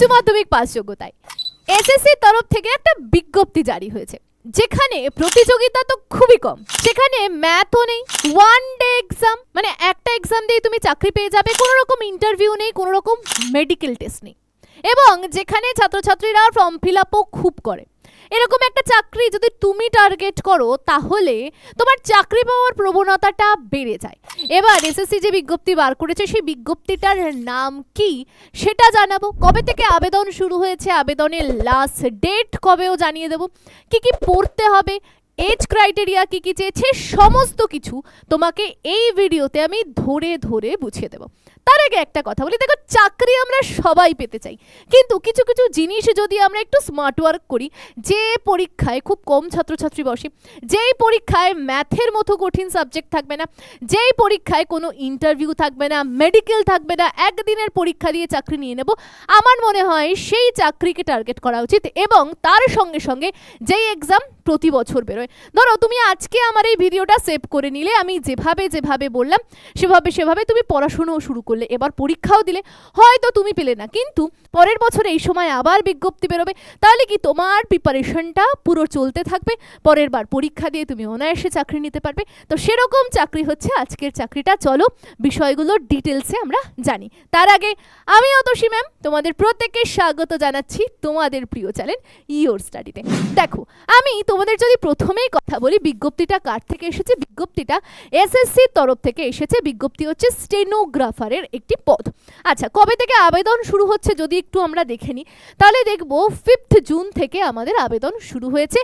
উচ্চ মাধ্যমিক পাস যোগ্যতায়। এসএসসির তরফ থেকে একটা বিজ্ঞপ্তি জারি হয়েছে, যেখানে প্রতিযোগিতা তো খুবই কম। সেখানে ম্যাথও নেই ওয়ান ডে এক্সাম মানে একটা এক্সাম দিয়ে তুমি চাকরি পেয়ে যাবে কোনো রকম ইন্টারভিউ নেই কোনো রকম মেডিকেল টেস্ট নেই। এবং যেখানে ছাত্রছাত্রীরা ফর্ম ফিল আপও খুব করে। এরকম একটা চাকরি যদি তুমি টার্গেট করো, তাহলে তোমার চাকরি পাওয়ার প্রবণতাটা বেড়ে যায়। এবার এসএসসি যে বিজ্ঞপ্তি বার করেছে, সেই বিজ্ঞপ্তিটার নাম কি সেটা জানাব। কবে থেকে আবেদন শুরু হয়েছে, আবেদনের লাস্ট ডেট কবেও জানিয়ে দেবো। কি কি পড়তে হবে এজ ক্রাইটেরিয়া কি কি চেয়েছে, সমস্ত কিছু তোমাকে এই ভিডিওতে আমি ধরে ধরে বুঝিয়ে দেবো। তার আগে একটা কথা বলি। দেখো, চাকরি আমরা সবাই পেতে চাই। কিন্তু কিছু কিছু জিনিস যদি আমরা একটু স্মার্ট ওয়ার্ক করি, যে পরীক্ষায় খুব কম ছাত্রছাত্রী বসে, যেই পরীক্ষায় ম্যাথের মতো কঠিন সাবজেক্ট থাকবে না, যেই পরীক্ষায় কোনো ইন্টারভিউ থাকবে না মেডিকেল থাকবে না, একদিনের পরীক্ষা দিয়ে চাকরি নিয়ে নেব, আমার মনে হয় সেই চাকরিকে টার্গেট করা উচিত এবং তার সঙ্গে সঙ্গে যেই এক্সাম প্রতি বছর বেরোয়। ধরো, তুমি আজকে আমার এই ভিডিওটা সেভ করে নিলে, আমি যেভাবে যেভাবে বললাম, সেভাবে সেভাবে তুমি পড়াশুনোও শুরু করলে। এবার পরীক্ষাও দিলে, হয়তো তুমি পেলে না। কিন্তু পরের বছর এই সময় আবার বিজ্ঞপ্তি বেরোবে, তাহলে কি তোমার প্রিপারেশনটা পুরো চলতে থাকবে? পরের বার পরীক্ষা দিয়ে তুমি অনায়াসে চাকরি নিতে পারবে। তো সেরকম চাকরি হচ্ছে, আজকের চাকরিটা। চলো বিষয়গুলোর ডিটেলসে আমরা জানি। তার আগে আমি অতসী ম্যাম, তোমাদের প্রত্যেককে স্বাগত জানাচ্ছি তোমাদের প্রিয় চ্যানেল ইওর স্টাডিতে। দেখো, আমি তোমাদের যদি প্রথমেই কথা বলি, বিজ্ঞপ্তিটা কার থেকে এসেছে? বিজ্ঞপ্তিটা এসএসসির তরফ থেকে এসেছে। বিজ্ঞপ্তি হচ্ছে স্টেনোগ্রাফারের একটি পদ আচ্ছা কবে থেকে আবেদন শুরু হচ্ছে যদি একটু আমরা দেখে নিই? তাহলে দেখব ফিফথ জুন থেকে আমাদের আবেদন শুরু হয়েছে।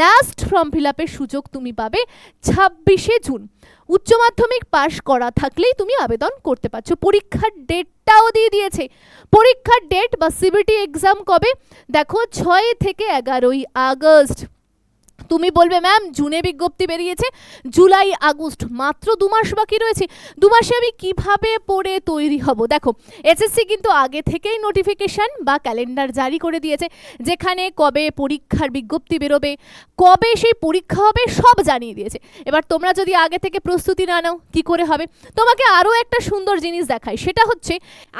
লাস্ট ফর্ম ফিল আপের সুযোগ তুমি পাবে ছাব্বিশে জুন উচ্চ মাধ্যমিক পাশ করা থাকলেই তুমি আবেদন করতে পারছ। পরীক্ষার ডেটটাও দিয়ে দিয়েছে। পরীক্ষার ডেট বা সিবিটি এক্সাম কবে? দেখো, ছয় থেকে এগারোই আগস্ট। তুমি বলবে, ম্যাম, জুনে বিজ্ঞপ্তি বেরিয়েছে জুলাই, আগস্ট, মাত্র দু মাস বাকি রয়েছে। দু মাসে আমি কীভাবে পড়ে তৈরি হব? দেখো, এসএসসি কিন্তু আগে থেকেই নোটিফিকেশন বা ক্যালেন্ডার জারি করে দিয়েছে, যেখানে কবে পরীক্ষার বিজ্ঞপ্তি বেরোবে, কবে সেই পরীক্ষা হবে, সব জানিয়ে দিয়েছে। এবার তোমরা যদি আগে থেকে প্রস্তুতি না নাও, কি করে হবে? তোমাকে আরও একটা সুন্দর জিনিস দেখাই, সেটা হচ্ছে,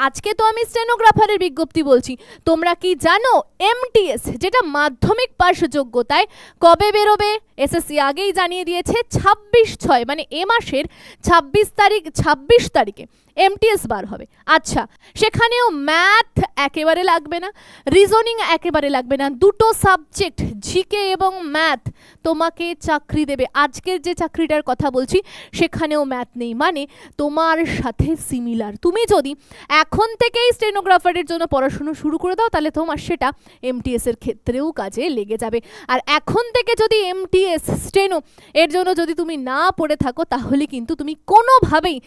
আজকে তো আমি স্টেনোগ্রাফারের বিজ্ঞপ্তি বলছি। তোমরা কি জানো এমটিএস যেটা মাধ্যমিক পাশ যোগ্যতায়, কবে বেরোবে? এসএসসি আগেই জানিয়ে দিয়েছে ছাব্বিশ ছয় মানে এ মাসের ছাব্বিশ তারিখ, ছাব্বিশ তারিখে এমটিএস বার হবে। আচ্ছা সেখানেও ম্যাথ একেবারে লাগবে না রিজনিং একেবারে লাগবে না, দুটো সাবজেক্ট জিকে এবং ম্যাথ তোমাকে চাকরি দেবে। আজকের যে চাকরিটার কথা বলছি, সেখানেও ম্যাথ নেই। মানে তোমার সাথে সিমিলার তুমি যদি এখন থেকেই স্টেনোগ্রাফারের জন্য পড়াশুনো শুরু করে দাও, তাহলে তোমার সেটা এমটিএস এর ক্ষেত্রেও কাজে লেগে যাবে। আর এখন থেকে যদি এমটিএস স্টেনো, এর জন্য যদি তুমি না পড়ে থাকো, তাহলে কিন্তু তুমি কোনোভাবেই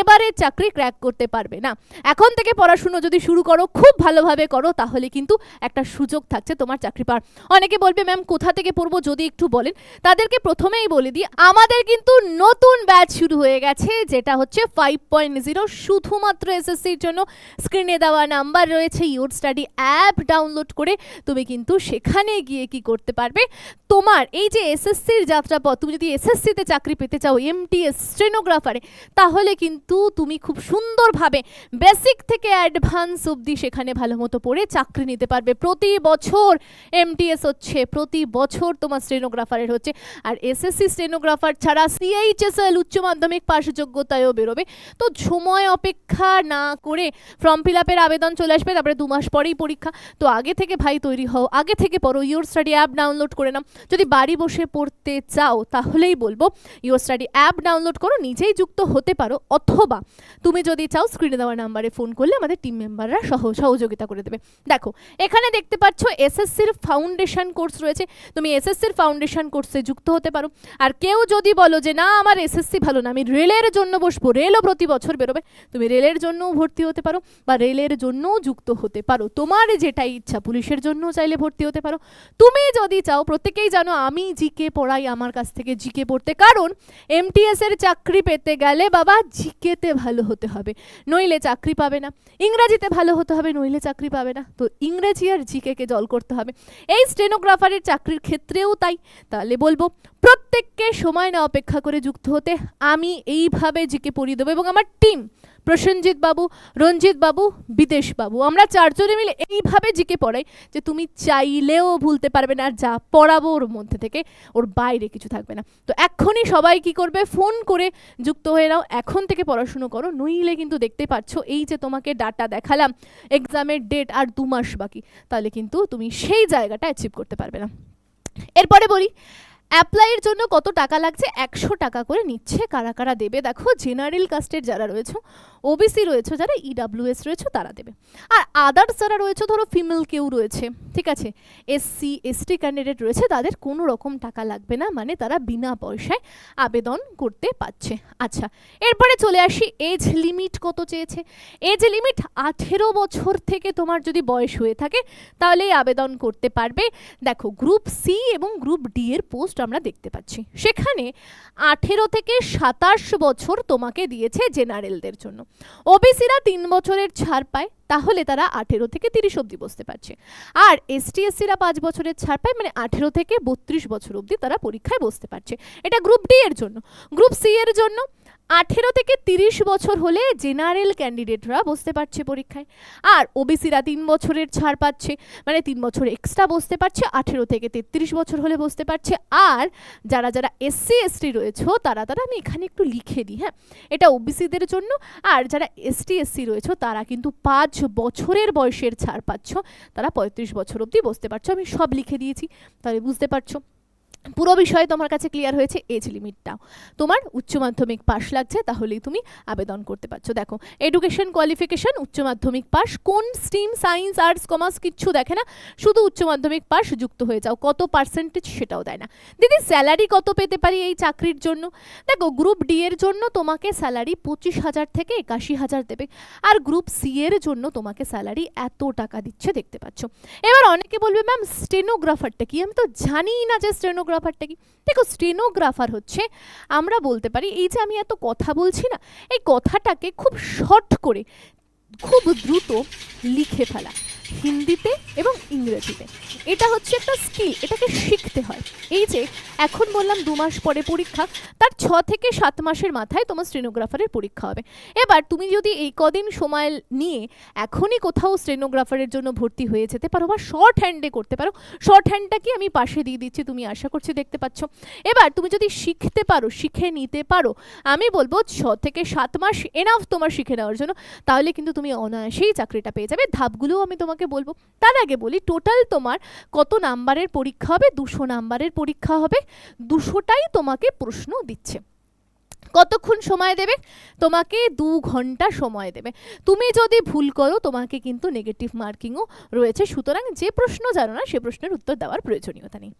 এবারের চাকরি ক্র্যাক করতে পারবে না। এখন থেকে পড়াশুনো যদি শুরু করো, খুব ভালোভাবে করো, তাহলে কিন্তু একটা সুযোগ থাকছে তোমার চাকরি পাওয়ার। অনেকে বলবে, ম্যাম, কোথা থেকে পড়ব? যদি একটু বলেন, তাদেরকে প্রথমেই বলে দিই, আমাদের কিন্তু নতুন ব্যাচ শুরু হয়ে গেছে, যেটা হচ্ছে ফাইভ পয়েন্ট জিরো, শুধুমাত্র এসএসসির জন্য। স্ক্রিনে দেওয়া নাম্বার রয়েছে, ইউর স্টাডি অ্যাপ ডাউনলোড করে তুমি কিন্তু সেখানে গিয়ে কি করতে পারবে? তোমার এই যে এসএসসির যাত্রাপথ, তুমি যদি এসএসসিতে চাকরি পেতে চাও এমটিএস স্টেনোগ্রাফারে তাহলে কিন্তু তুমি খুব সুন্দরভাবে বেসিক থেকে অ্যাডভান্স অবধি সেখানে ভালো মতো পড়ে চাকরি নিতে পারবে। প্রতি বছর এমটিএস হচ্ছে, প্রতি বছর তোমার স্টেনোগ্রাফারের হচ্ছে। আর এসএসসি স্টেনোগ্রাফার ছাড়া সিএইচএসএল উচ্চ মাধ্যমিক পাশ যোগ্যতায়ও বেরোবে। তো সময় অপেক্ষা না করে ফর্ম ফিল আপের আবেদন চলে আসবে, তারপরে দু মাস পরেই পরীক্ষা। তো আগে থেকে ভাই তৈরি হও, আগে থেকে পড়ো ইউর স্টাডি অ্যাপ ডাউনলোড করে নাও। যদি বাড়ি বসে পড়তে চাও, তাহলেই বলব ইউর স্টাডি অ্যাপ ডাউনলোড করো, নিজেই যুক্ত হতে পারো, অথবা তুমি যদি চাও স্ক্রিনে দেওয়া নাম্বারে ফোন করলে আমাদের টিম মেম্বাররা সহ, সহযোগিতা করে দেবে। দেখো, এখানে দেখতে পাচ্ছ এসএসসির ফাউন্ডেশন কোর্স রয়েছে। তুমি এসএসসির ফাউন্ডেশন কোর্সে যুক্ত হতে পারো। আর কেউ যদি বলো যে, না, আমার এসএসসি ভালো না, আমি রেলের জন্য বসবো, রেলও প্রতি বছর বেরোবে। তুমি রেলের জন্যও ভর্তি হতে পারো বা রেলের জন্যও যুক্ত হতে পারো। তোমার যেটাই ইচ্ছা, পুলিশের জন্যও চাইলে ভর্তি হতে পারো। তুমি যদি চাও, প্রত্যেকেই জানো, আমি জিকে পড়াই আমার কাছ থেকে জিকে পড়তে। কারণ এমটিএস এর চাকরি পেতে গেলে বাবা জিকেতে ভালো হতে হবে, নইলে চাকরি পাবে না। ইংরাজিতে ভালো হতে হবে, নইলে চাকরি পাবে না। তো ইংরেজি আর জিকেকে জল করতে হবে। এই স্টেনোগ্রাফারের চাকরির ক্ষেত্রেও তাই। তাহলে বলব, প্রত্যেককে সময় না অপেক্ষা করে যুক্ত হতে আমি এইভাবে জিকে পড়িয়ে দেবো এবং আমার টিম প্রসেনজিৎ বাবু, রঞ্জিত বাবু, বিদেশ বাবু। আমরা চারজনে মিলে এইভাবে জিকে পড়াই যে তুমি চাইলেও ভুলতে পারবে না আর যা পড়াবো ওর মধ্যে থেকে, ওর বাইরে কিছু থাকবে না। তো এক্ষুনি সবাই কি করবে? ফোন করে যুক্ত হয়ে নাও। এখন থেকে পড়াশুনো করো, নইলে কিন্তু দেখতে পাচ্ছ এই যে তোমাকে ডাটা দেখালাম, এক্সামের ডেট আর দু মাস বাকি, তাহলে কিন্তু তুমি সেই জায়গাটা অ্যাচিভ করতে পারবে না। এরপরে বলি অ্যাপ্লাইয়ের জন্য কত টাকা লাগছে? একশো টাকা করে নিচ্ছে। কারা কারা দেবে? দেখো জেনারেল কাস্টের যারা রয়েছে ওবিসি রয়েছে, যারা ইডাব্লিউএস রয়েছে, তারা দেবে। আর আদার্স যারা রয়েছে, ধরো ফিমেল কেউ রয়েছে, ঠিক আছে? এসসি এসটি ক্যান্ডিডেট রয়েছে, তাদের কোনো রকম টাকা লাগবে না মানে তারা বিনা পয়সায় আবেদন করতে পারছে। আচ্ছা এরপরে চলে আসি এজ লিমিট কত চেয়েছে? এজ লিমিট আঠেরো বছর থেকে তোমার যদি বয়স হয়ে থাকে, তাহলেই আবেদন করতে পারবে। দেখো গ্রুপ সি এবং গ্রুপ ডি এর পোস্ট আমরা দেখতে পাচ্ছি। সেখানে আঠেরো থেকে সাতাশ বছর তোমাকে দিয়েছে জেনারেলদের জন্য। ওবিসিরা তিন বছরের ছাড় পায়, তাহলে তারা আঠেরো থেকে তিরিশ অবধি বসতে পারছে। আর এসটি এসসিরা পাঁচ বছরের ছাড় পায় মানে আঠেরো থেকে বত্রিশ বছর অবধি তারা পরীক্ষায় বসতে পারছে। এটা গ্রুপ ডি এর জন্য। গ্রুপ সি এর জন্য আঠেরো থেকে তিরিশ বছর হলে জেনারেল ক্যান্ডিডেটরা বসতে পারছে পরীক্ষায়। আর ওবিসিরা তিন বছরের ছাড় পাচ্ছে মানে তিন বছর এক্সট্রা বসতে পারছে, আঠেরো থেকে তেত্রিশ বছর হলে বসতে পারছে। আর যারা যারা এসসি, এসটি রয়েছে, তারা তারা আমি এখানে একটু লিখে দিই হ্যাঁ? এটা ওবিসিদের জন্য, আর যারা এসটি, এসসি রয়েছে, তারা কিন্তু পাঁচ বছরের বয়সের ছাড় পাচ্ছ, তারা পঁয়ত্রিশ বছর অবধি বসতে পারছ। আমি সব লিখে দিয়েছি, তাহলে বুঝতে পারছ। পুরো বিষয়ে তোমার কাছে ক্লিয়ার হয়েছে এজ লিমিটটাও তোমার উচ্চ মাধ্যমিক পাস লাগছে, তাহলেই তুমি আবেদন করতে পারছ। দেখো এডুকেশন কোয়ালিফিকেশন উচ্চ মাধ্যমিক পাস কোন স্ট্রিম সায়েন্স আর্টস কমার্স কিচ্ছু দেখে না, শুধু উচ্চ মাধ্যমিক পাস যুক্ত হয়ে যাও, কত পার্সেন্টেজ সেটাও দেয় না। দিদি স্যালারি কত পেতে পারি এই চাকরির জন্য? দেখো গ্রুপ ডি এর জন্য তোমাকে স্যালারি পঁচিশ হাজার থেকে একাশি হাজার দেবে, আর গ্রুপ সি এর জন্য তোমাকে স্যালারি এত টাকা দিচ্ছে, দেখতে পাচ্ছ। এবার অনেকে বলবে ম্যাম স্টেনোগ্রাফারটা কি? আমি তো জানিই না যে স্টেনোগ্রাফারটা কি? দেখো স্টেনোগ্রাফার হচ্ছে, আমরা বলতে পারি, এই যে আমি এত কথা বলছি না, এই কথাটাকে খুব শর্ট করে খুব দ্রুত লিখে ফেলা। হিন্দিতে এবং ইংরেজিতে। এটা হচ্ছে একটা স্কিল এটাকে শিখতে হয়। এই যে, এখন বললাম দু মাস পরে পরীক্ষা, তার ছ থেকে সাত মাসের মাথায় তোমার স্টেনোগ্রাফারের পরীক্ষা হবে। এবার তুমি যদি এই কদিন সময় নিয়ে এখনই কোথাও স্টেনোগ্রাফারের জন্য ভর্তি হয়ে যেতে পারো বা শর্ট হ্যান্ডে করতে পারো শর্ট হ্যান্ডটা কি আমি পাশে দিয়ে দিচ্ছি, তুমি আশা করছি দেখতে পাচ্ছ। এবার তুমি যদি শিখতে পারো, শিখে নিতে পারো, আমি বলব ছ থেকে সাত মাস এনাফ তোমার শিখে নেওয়ার জন্য, তাহলে কিন্তু তুমি অনায়াসেই চাকরিটা পেয়ে যাবে। ধাপগুলোও আমি তোমাকে বলব। তার আগে বলি টোটাল তোমার কত নাম্বারের পরীক্ষা হবে? দুশো নাম্বারের পরীক্ষা হবে। দুশোটাই তোমাকে প্রশ্ন দিচ্ছে। কতক্ষণ সময় দেবে? তোমাকে দু ঘণ্টা সময় দেবে। তুমি যদি ভুল করো, তোমাকে কিন্তু নেগেটিভ মার্কিংও রয়েছে। সুতরাং যে প্রশ্ন জানো না, সে প্রশ্নের উত্তর দেওয়ার প্রয়োজনীয়তা নেই।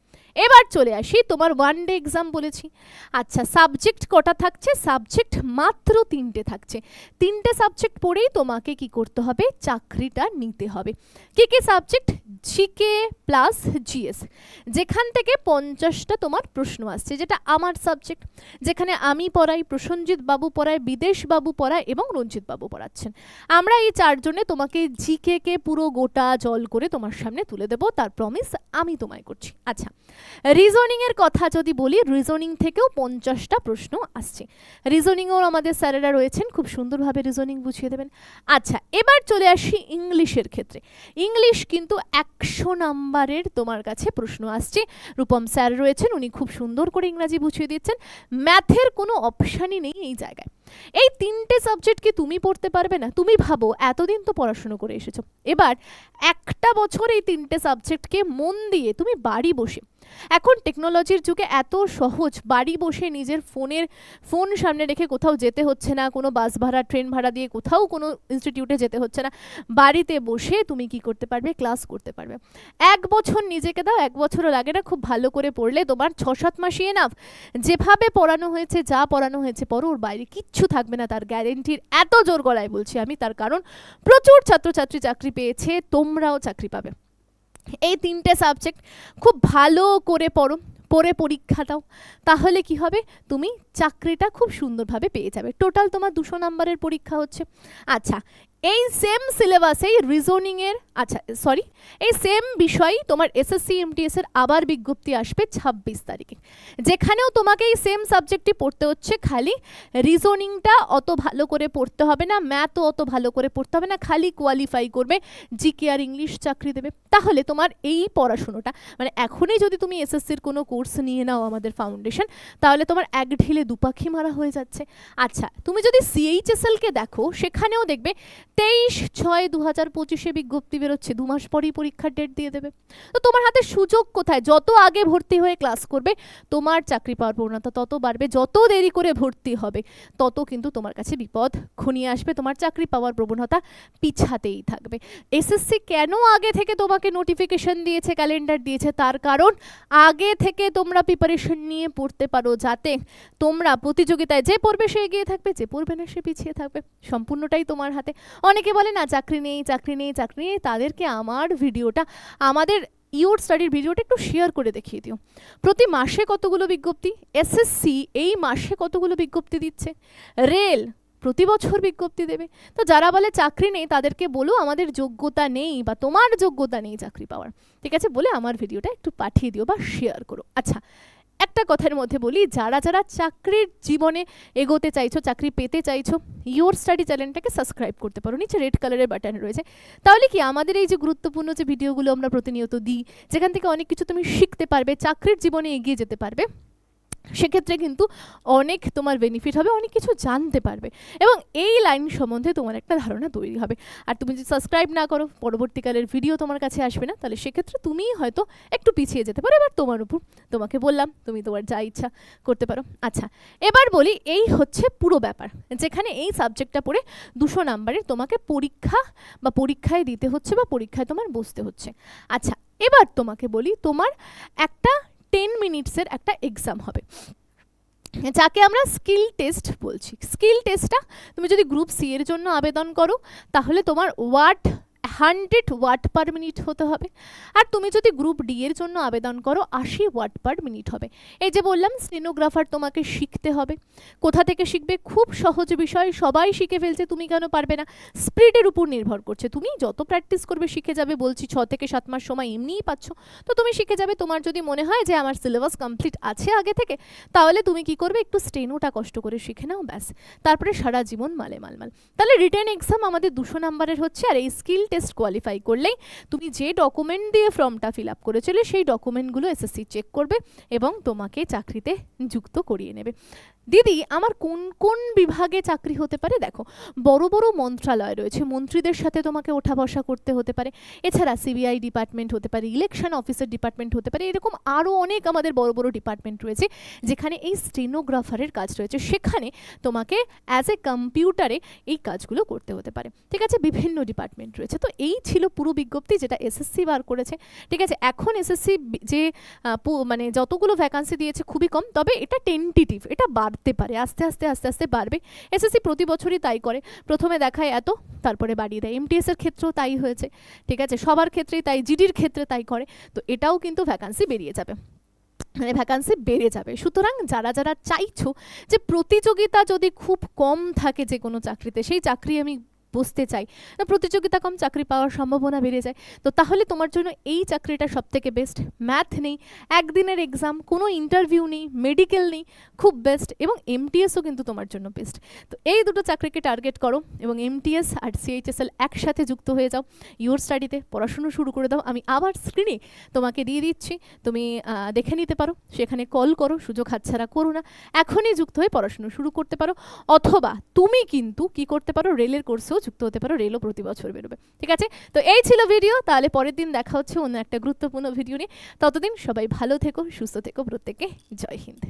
এবার চলে আসি, তোমার ওয়ান ডে এক্সাম বলেছি। আচ্ছা সাবজেক্ট কটা থাকছে? সাবজেক্ট মাত্র তিনটে থাকছে। তিনটে সাবজেক্ট পড়েই তোমাকে কি করতে হবে? চাকরিটা নিতে হবে। কি কি সাবজেক্ট জিকে প্লাস জিএস যেখান থেকে পঞ্চাশটা তোমার প্রশ্ন আসছে, যেটা আমার সাবজেক্ট যেখানে আমি পড়াই প্রসঞ্জিৎ বাবু পড়ায়, বিদেশ বাবু পড়ায় এবং রঞ্জিত বাবু পড়াচ্ছেন। আমরা এই চারজনে তোমাকে জিকে কে পুরো গোটা জল করে তোমার সামনে তুলে দেবো। তার প্রমিস আমি তোমায় করছি। আচ্ছা রিজনিং এর কথা যদি বলি রিজনিং থেকেও পঞ্চাশটা প্রশ্ন আসছে। রিজনিংও আমাদের স্যারেরা রয়েছেন, খুব সুন্দরভাবে রিজনিং বুঝিয়ে দেবেন। আচ্ছা এবার চলে আসি ইংলিশের ক্ষেত্রে। ইংলিশ কিন্তু একশো নাম্বারের তোমার কাছে প্রশ্ন আসছে। রূপম স্যার রয়েছেন, উনি খুব সুন্দর করে ইংরাজি বুঝিয়ে দিচ্ছেন। ম্যাথের কোনো অপশানই নেই এই জায়গায়। এই তিনটে সাবজেক্ট কি তুমি পড়তে পারবে না? তুমি ভাবো, এতদিন তো পড়াশুনো করে এসেছ। এবার একটা বছর এই তিনটে সাবজেক্টকে মন দিয়ে তুমি বাড়ি বসে এখন টেকনোলজির যুগে এত সহজ, বাড়ি বসে নিজের ফোনের, ফোন সামনে রেখে কোথাও যেতে হচ্ছে না, কোনো বাস ভাড়া ট্রেন ভাড়া দিয়ে কোথাও কোনো ইনস্টিটিউটে যেতে হচ্ছে না। বাড়িতে বসে তুমি কি করতে পারবে? ক্লাস করতে পারবে। এক বছর নিজেকে দাও, এক বছরও লাগে না, খুব ভালো করে পড়লে তোমার ছ সাত মাসই এনাফ যেভাবে পড়ানো হয়েছে, যা পড়ানো হয়েছে, পড়ো, ওর বাইরে কিচ্ছু থাকবে না তার গ্যারেন্টির এত জোর গলায় বলছি আমি, তার কারণ প্রচুর ছাত্রছাত্রী চাকরি পেয়েছে, তোমরাও চাকরি পাবে। এই তিনটে সাবজেক্ট খুব ভালো করে পড়ো, পড়ে পরীক্ষা দাও। তাহলে কি হবে? তুমি চাকরিটা খুব সুন্দরভাবে পেয়ে যাবে। টোটাল তোমার দুশো নাম্বারের পরীক্ষা হচ্ছে। আচ্ছা এই সেম সিলেবাসেই রিজনিং এর আচ্ছা সরি এই সেম বিষয়ই তোমার এসএসসি এমটিএস এর আবার বিজ্ঞপ্তি আসবে ছাব্বিশ তারিখে। যেখানেও তোমাকে এই সেম সাবজেক্টটি পড়তে হচ্ছে, খালি রিজনিংটা অত ভালো করে পড়তে হবে না ম্যাথও অত ভালো করে পড়তে হবে না, খালি কোয়ালিফাই করবে জিকে আর ইংলিশ চাকরি দেবে। তাহলে তোমার এই পড়াশুনোটা মানে এখনই যদি তুমি এসএসসির কোনো কোর্স নিয়ে নাও আমাদের ফাউন্ডেশন তাহলে তোমার এক ঢিলে দুপাখি মারা হয়ে যাচ্ছে। আচ্ছা তুমি যদি সিএইচএসএলকে দেখো, সেখানেও দেখবে তেইশ ছয় দু হাজার পঁচিশে বিজ্ঞপ্তি বেরোচ্ছে, দু মাস পরেই পরীক্ষার ডেট দিয়ে দেবে। তো তোমার হাতে সুযোগ কোথায়? যত আগে ভর্তি হয়ে ক্লাস করবে, তোমার চাকরি পাওয়ার প্রবণতা তত বাড়বে, যত দেরি করে ভর্তি হবে, তত কিন্তু তোমার কাছে বিপদ ঘনিয়ে আসবে, তোমার চাকরি পাওয়ার প্রবণতা পিছাতেই থাকবে। এসএসসি কেন আগে থেকে তোমাকে নোটিফিকেশন দিয়েছে ক্যালেন্ডার দিয়েছে? তার কারণ আগে থেকে তোমরা প্রিপারেশন নিয়ে পড়তে পারো, যাতে তোমরা প্রতিযোগিতায় যে পড়বে সে এগিয়ে থাকবে, যে পড়বে না সে পিছিয়ে থাকবে। সম্পূর্ণটাই তোমার হাতে। অনেকে বলে, না, চাকরি নেই চাকরি নেই চাকরি নেই। তাদেরকে আমার ভিডিওটা, আমাদের ইউর স্টাডির ভিডিওটা একটু শেয়ার করে দেখিয়ে দিও। প্রতি মাসে কতগুলো বিজ্ঞপ্তি? এসএসসি এই মাসে কতগুলো বিজ্ঞপ্তি দিচ্ছে? রেল প্রতি বছর বিজ্ঞপ্তি দেবে। তো যারা বলে, চাকরি নেই, তাদেরকে বলো, আমাদের যোগ্যতা নেই বা তোমার যোগ্যতা নেই চাকরি পাওয়ার। ঠিক আছে? বলে আমার ভিডিওটা একটু পাঠিয়ে দিও বা শেয়ার করো। আচ্ছা একটা কথার মধ্যে বলি, যারা যারা চাকরির জীবনে এগোতে চাইছো, চাকরি পেতে চাইছো ইয়োর স্টাডি চ্যানেলটাকে সাবস্ক্রাইব করতে পারো। নিচে রেড কালারের বাটন রয়েছে। তাহলে কি আমাদের এই যে গুরুত্বপূর্ণ যে ভিডিওগুলো আমরা প্রতিনিয়ত দিই, যেখান থেকে অনেক কিছু তুমি শিখতে পারবে, চাকরির জীবনে এগিয়ে যেতে পারবে। সেক্ষেত্রে কিন্তু অনেক তোমার বেনিফিট হবে, অনেক কিছু জানতে পারবে। এবং এই লাইন সম্বন্ধে তোমার একটা ধারণা তৈরি হবে। আর তুমি যদি সাবস্ক্রাইব না করো, পরবর্তীকালের ভিডিও তোমার কাছে আসবে না, তাহলে সেক্ষেত্রে তুমিই হয়তো একটু পিছিয়ে যেতে পারো। এবার তোমার উপর তোমাকে বললাম, তুমি তোমার যা ইচ্ছা করতে পারো। আচ্ছা এবার বলি এই হচ্ছে পুরো ব্যাপার, যেখানে এই সাবজেক্টটা পড়ে দুশো নাম্বারের তোমাকে পরীক্ষা বা পরীক্ষায় দিতে হচ্ছে বা পরীক্ষায় তোমার বসতে হচ্ছে। আচ্ছা এবার তোমাকে বলি তোমার একটা টেন মিনিটসের একটা এক্সাম হবে। যাকে আমরা স্কিল টেস্ট বলছি। স্কিল টেস্টটা তুমি যদি গ্রুপ সি এর জন্য আবেদন করো, তাহলে তোমার word hundred word per minute হতে হবে। আর তুমি যদি গ্রুপ ডি এর জন্য আবেদন করো, আশি ওয়াট পার মিনিট হবে। এই যে বললাম স্টেনোগ্রাফার তোমাকে শিখতে হবে। কোথা থেকে শিখবে? খুব সহজ বিষয়, সবাই শিখে ফেলছে, তুমি কেন পারবে না? স্পিডের উপর নির্ভর করছে। তুমি যত প্র্যাকটিস করবে, শিখে যাবে, বলছি, ছ থেকে সাত মাস সময় এমনিই পাচ্ছ। তো তুমি শিখে যাবে, তোমার যদি মনে হয় যে আমার সিলেবাস কমপ্লিট আছে আগে থেকে, তাহলে তুমি কি করবে? একটু স্টেনোটা কষ্ট করে শিখে নাও, ব্যাস। তারপরে সারা জীবন মালে মালমাল তাহলে রিটার্ন এক্সাম আমাদের দুশো নাম্বারের হচ্ছে, আর এই স্কিল টেস্ট কোয়ালিফাই করলেই তুমি যে ডকুমেন্ট দিয়ে ফর্মটা ফিল আপ করেছিলে, সেই ডকুমেন্টগুলো এসএসসি চেক করবে এবং তোমাকে চাকরিতে যুক্ত করিয়ে নেবে। দিদি, আমার কোন কোন বিভাগে চাকরি হতে পারে? দেখো, বড় বড় মন্ত্রণালয় রয়েছে, মন্ত্রীদের সাথে তোমাকে ওঠা বসা করতে হতে পারে। এছাড়া সিবিআই ডিপার্টমেন্ট হতে পারে ইলেকশন অফিসার ডিপার্টমেন্ট হতে পারে, এরকম আরও অনেক আমাদের বড় বড় ডিপার্টমেন্ট রয়েছে, যেখানে এই স্টেনোগ্রাফারের কাজ রয়েছে। সেখানে তোমাকে অ্যাজ এ কম্পিউটারে এই কাজগুলো করতে হতে পারে। ঠিক আছে? বিভিন্ন ডিপার্টমেন্ট রয়েছে। তো এই ছিল পুরো বিজ্ঞপ্তি যেটা এসএসসি বার করেছে। ঠিক আছে? এখন এসএসসি যে মানে যতগুলো ভ্যাকান্সি দিয়েছে খুবই কম, তবে এটা টেন্টেটিভ এটা বাড়তে পারে। আস্তে আস্তে আস্তে আস্তে বাড়বে। এসএসসি প্রতি বছরই তাই করে। প্রথমে দেখায় এত, তারপরে বাড়িয়ে দেয়। এমটিএস এর ক্ষেত্রেও তাই হয়েছে, ঠিক আছে? সবার ক্ষেত্রেই তাই জিডির ক্ষেত্রে তাই করে। তো এটাও কিন্তু ভ্যাকান্সি বেরিয়ে যাবে। মানে ভ্যাকান্সি বেড়ে যাবে। সুতরাং যারা যারা চাইছো যে প্রতিযোগিতা যদি খুব কম থাকে যে কোনো চাকরিতে, সেই চাকরি আমি বসতে চাই। প্রতিযোগিতা কম চাকরি পাওয়ার সম্ভাবনা বেড়ে যায়। তো তাহলে তোমার জন্য এই চাকরিটা সব থেকে বেস্ট ম্যাথ নেই, একদিনের এক্সাম কোনো ইন্টারভিউ নেই মেডিকেল নেই, খুব বেস্ট এবং এমটিএসও কিন্তু তোমার জন্য বেস্ট তো এই দুটো চাকরিকে টার্গেট করো এবং এমটিএস আর সিএইচএসএল একসাথে যুক্ত হয়ে যাও। ইউর স্টাডিতে পড়াশুনো শুরু করে দাও। আমি আবার স্ক্রিনে তোমাকে দিয়ে দিচ্ছি। তুমি দেখে নিতে পারো। সেখানে কল করো, সুযোগ হাতছাড়া করো না। এখনই যুক্ত হয়ে পড়াশুনো শুরু করতে পারো। অথবা তুমি কিন্তু কি করতে পারো? রেলের কোর্সেও যুক্ত হতে পারো রেলও প্রতি বছর বেরোবে। ঠিক আছে? তো এই ছিল ভিডিও তাহলে পরের দিন দেখা হচ্ছে অন্য একটা গুরুত্বপূর্ণ ভিডিও নিয়ে। ততদিন সবাই ভালো থেকো, সুস্থ থেকো, প্রত্যেকে জয় হিন্দ।